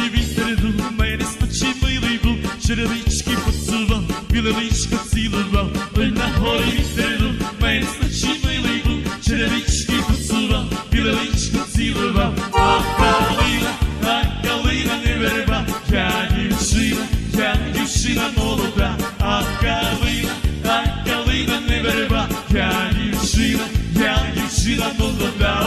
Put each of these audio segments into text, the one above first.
вітер дув, мене спочи милий був, черевички поцував, білевичка цілував, ой на горі вітер дув, мене спочи милий був, черевички поцував, білевичку цілував, а калина, а калина не верба, я дівчина, я дівчина молода, а калина, а калина не верба, я дівчина, я дівчина молода.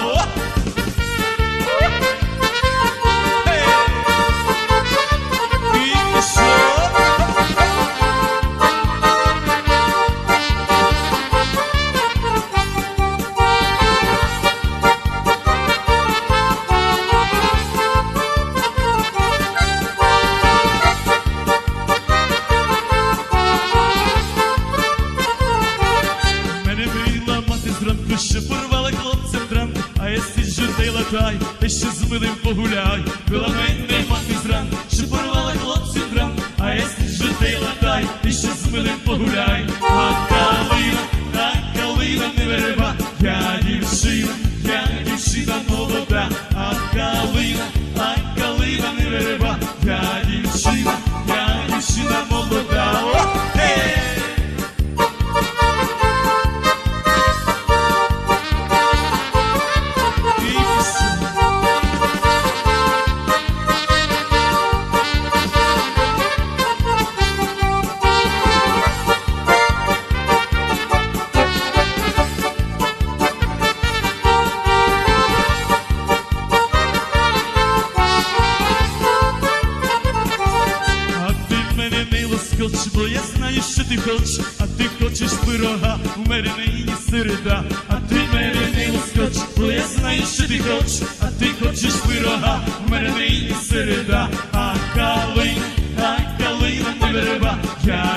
Я сиджу та й латай, та ще з милим погуляй. Била мене мати зранку, що порвала хлопцем дранку, а сиджу та й латай, та ще з милим погуляй. А калина, а калина не верба, я дівчина, я дівчина молода, а калина, а калина не верба, я дівчина, я дівчина молода. хоч, бо я знаю, що ти хоч, а ти хочеш пирога, у мене нині середа, а ти мене не ускоч, бо я знаю, що ти хоч, а ти хочеш пирога, у мене нині середа, а калина, а калина не береба, я